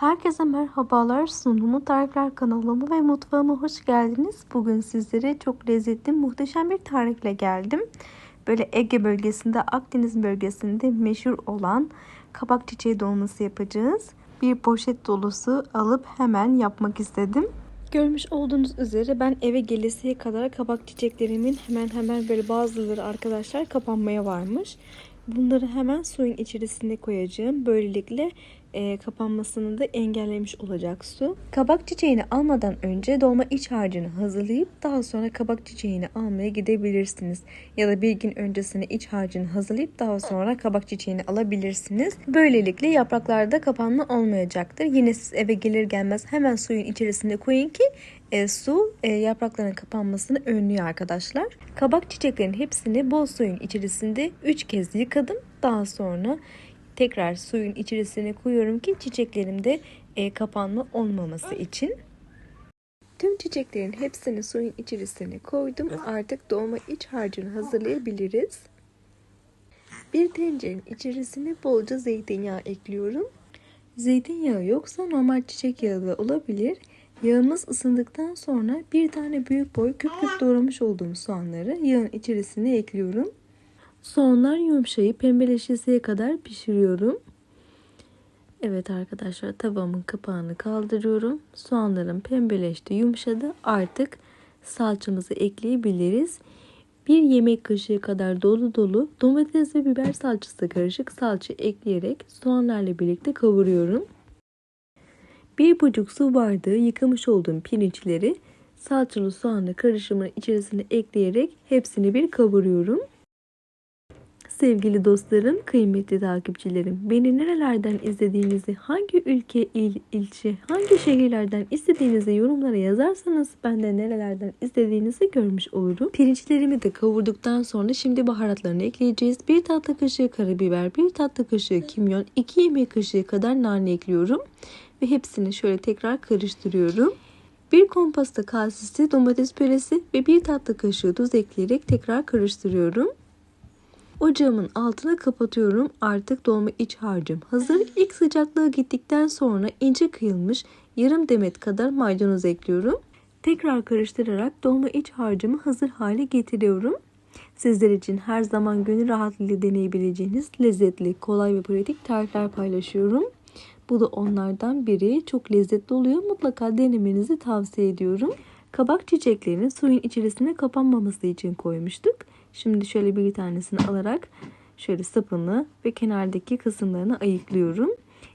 Herkese merhabalar. Sunumu Tarifler kanalıma ve mutfağıma hoş geldiniz. Bugün sizlere çok lezzetli, muhteşem bir tarifle geldim. Böyle Ege bölgesinde, Akdeniz bölgesinde meşhur olan kabak çiçeği dolması yapacağız. Bir poşet dolusu alıp hemen yapmak istedim. Görmüş olduğunuz üzere ben eve gelesiye kadar kabak çiçeklerimin hemen hemen böyle bazıları arkadaşlar kapanmaya varmış. Bunları hemen suyun içerisine koyacağım. Böylelikle e, kapanmasını da engellemiş olacak su. Kabak çiçeğini almadan önce dolma iç harcını hazırlayıp daha sonra kabak çiçeğini almaya gidebilirsiniz. Ya da bir gün öncesine iç harcını hazırlayıp daha sonra kabak çiçeğini alabilirsiniz. Böylelikle yapraklarda kapanma olmayacaktır. Yine siz eve gelir gelmez hemen suyun içerisine koyun ki e, su e, yaprakların kapanmasını önlüyor arkadaşlar. Kabak çiçeklerin hepsini bol suyun içerisinde 3 kez yıkadım. Daha sonra tekrar suyun içerisine koyuyorum ki çiçeklerimde e, kapanma olmaması için. Tüm çiçeklerin hepsini suyun içerisine koydum. Artık dolma iç harcını hazırlayabiliriz. Bir tencerenin içerisine bolca zeytinyağı ekliyorum. Zeytinyağı yoksa normal çiçek yağı da olabilir. Yağımız ısındıktan sonra bir tane büyük boy küp küp doğramış olduğum soğanları yağın içerisine ekliyorum. Soğanlar yumuşayıp pembeleşesiye kadar pişiriyorum. Evet arkadaşlar tavamın kapağını kaldırıyorum. Soğanlarım pembeleşti, yumuşadı. Artık salçamızı ekleyebiliriz. Bir yemek kaşığı kadar dolu dolu domates ve biber salçası karışık salça ekleyerek soğanlarla birlikte kavuruyorum. Bir buçuk su bardağı yıkamış olduğum pirinçleri salçalı soğanla karışımın içerisine ekleyerek hepsini bir kavuruyorum. Sevgili dostlarım, kıymetli takipçilerim, beni nerelerden izlediğinizi, hangi ülke, il, ilçe, hangi şehirlerden istediğinizi yorumlara yazarsanız ben de nerelerden izlediğinizi görmüş olurum. Pirinçlerimi de kavurduktan sonra şimdi baharatlarını ekleyeceğiz. Bir tatlı kaşığı karabiber, bir tatlı kaşığı kimyon, 2 yemek kaşığı kadar nane ekliyorum. Ve hepsini şöyle tekrar karıştırıyorum. Bir kompasta kasesi domates püresi ve bir tatlı kaşığı tuz ekleyerek tekrar karıştırıyorum. Ocağımın altını kapatıyorum. Artık dolma iç harcım hazır. İlk sıcaklığı gittikten sonra ince kıyılmış yarım demet kadar maydanoz ekliyorum. Tekrar karıştırarak dolma iç harcımı hazır hale getiriyorum. Sizler için her zaman gönül rahatlığıyla deneyebileceğiniz lezzetli, kolay ve pratik tarifler paylaşıyorum. Bu da onlardan biri. Çok lezzetli oluyor. Mutlaka denemenizi tavsiye ediyorum. Kabak çiçeklerini suyun içerisine kapanmaması için koymuştuk. Şimdi şöyle bir tanesini alarak şöyle sapını ve kenardaki kısımlarını ayıklıyorum.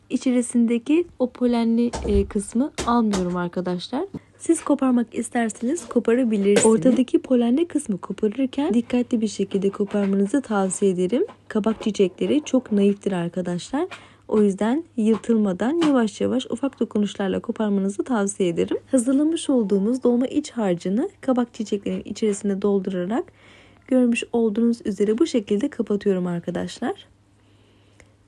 İçerisindeki o polenli e, kısmı almıyorum arkadaşlar. Siz koparmak isterseniz koparabilirsiniz. Ortadaki polenli kısmı koparırken dikkatli bir şekilde koparmanızı tavsiye ederim. Kabak çiçekleri çok naiftir arkadaşlar. O yüzden yırtılmadan yavaş yavaş ufak dokunuşlarla koparmanızı tavsiye ederim. Hazırlamış olduğumuz dolma iç harcını kabak çiçeklerinin içerisine doldurarak görmüş olduğunuz üzere bu şekilde kapatıyorum arkadaşlar.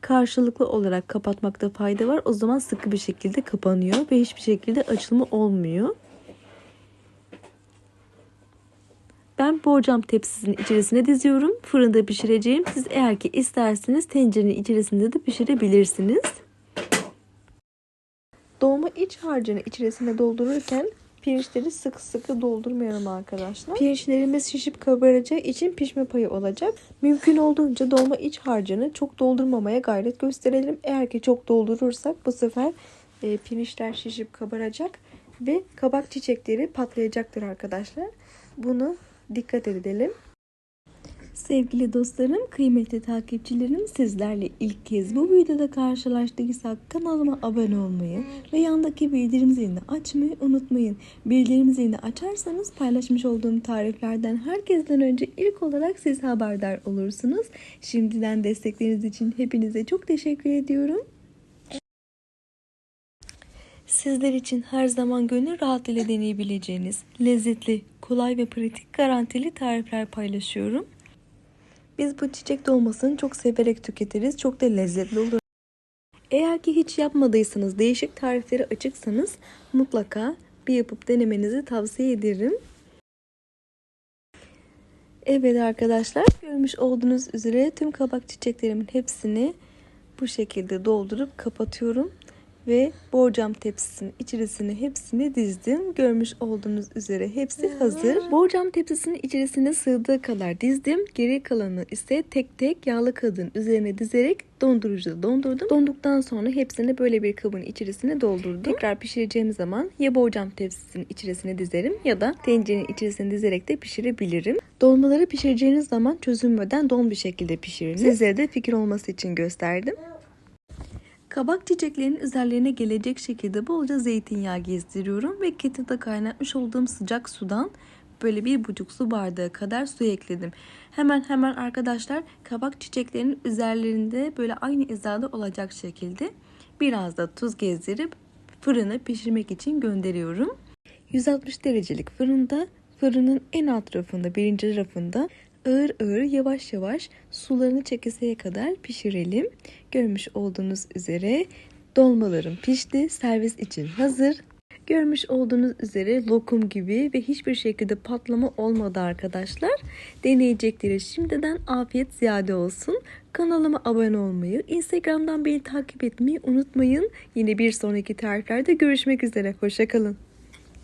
Karşılıklı olarak kapatmakta fayda var. O zaman sıkı bir şekilde kapanıyor ve hiçbir şekilde açılma olmuyor. Ben borcam tepsisinin içerisine diziyorum. Fırında pişireceğim. Siz eğer ki isterseniz tencerenin içerisinde de pişirebilirsiniz. Dolma iç harcını içerisine doldururken pirinçleri sıkı sıkı doldurmayalım arkadaşlar. Pirinçlerimiz şişip kabaracağı için pişme payı olacak. Mümkün olduğunca dolma iç harcını çok doldurmamaya gayret gösterelim. Eğer ki çok doldurursak bu sefer e, pirinçler şişip kabaracak ve kabak çiçekleri patlayacaktır arkadaşlar. Bunu dikkat edelim. Sevgili dostlarım, kıymetli takipçilerim sizlerle ilk kez bu videoda karşılaştıysak kanalıma abone olmayı ve yandaki bildirim zilini açmayı unutmayın. Bildirim zilini açarsanız paylaşmış olduğum tariflerden herkesten önce ilk olarak siz haberdar olursunuz. Şimdiden destekleriniz için hepinize çok teşekkür ediyorum. Sizler için her zaman gönül rahatlığıyla deneyebileceğiniz lezzetli, kolay ve pratik garantili tarifler paylaşıyorum. Biz bu çiçek dolmasını çok severek tüketiriz. Çok da lezzetli olur. Eğer ki hiç yapmadıysanız, değişik tarifleri açıksanız mutlaka bir yapıp denemenizi tavsiye ederim. Evet arkadaşlar, görmüş olduğunuz üzere tüm kabak çiçeklerimin hepsini bu şekilde doldurup kapatıyorum. Ve borcam tepsisinin içerisine hepsini dizdim. Görmüş olduğunuz üzere hepsi hazır. Borcam tepsisinin içerisine sığdığı kadar dizdim. Geri kalanı ise tek tek yağlı kağıdın üzerine dizerek dondurucuda dondurdum. Donduktan sonra hepsini böyle bir kabın içerisine doldurdum. Tekrar pişireceğim zaman ya borcam tepsisinin içerisine dizerim ya da tencerenin içerisine dizerek de pişirebilirim. Dolmaları pişireceğiniz zaman çözünmeden don bir şekilde pişiriniz. Sizlere de fikir olması için gösterdim. Kabak çiçeklerinin üzerlerine gelecek şekilde bolca zeytinyağı gezdiriyorum ve kettle'da kaynatmış olduğum sıcak sudan böyle bir buçuk su bardağı kadar su ekledim. Hemen hemen arkadaşlar kabak çiçeklerinin üzerlerinde böyle aynı hizada olacak şekilde biraz da tuz gezdirip fırına pişirmek için gönderiyorum. 160 derecelik fırında fırının en alt rafında birinci rafında ağır ağır yavaş yavaş sularını çekeseye kadar pişirelim. Görmüş olduğunuz üzere dolmalarım pişti. Servis için hazır. Görmüş olduğunuz üzere lokum gibi ve hiçbir şekilde patlama olmadı arkadaşlar. Deneyecekleri şimdiden afiyet ziyade olsun. Kanalıma abone olmayı, Instagram'dan beni takip etmeyi unutmayın. Yine bir sonraki tariflerde görüşmek üzere. Hoşçakalın.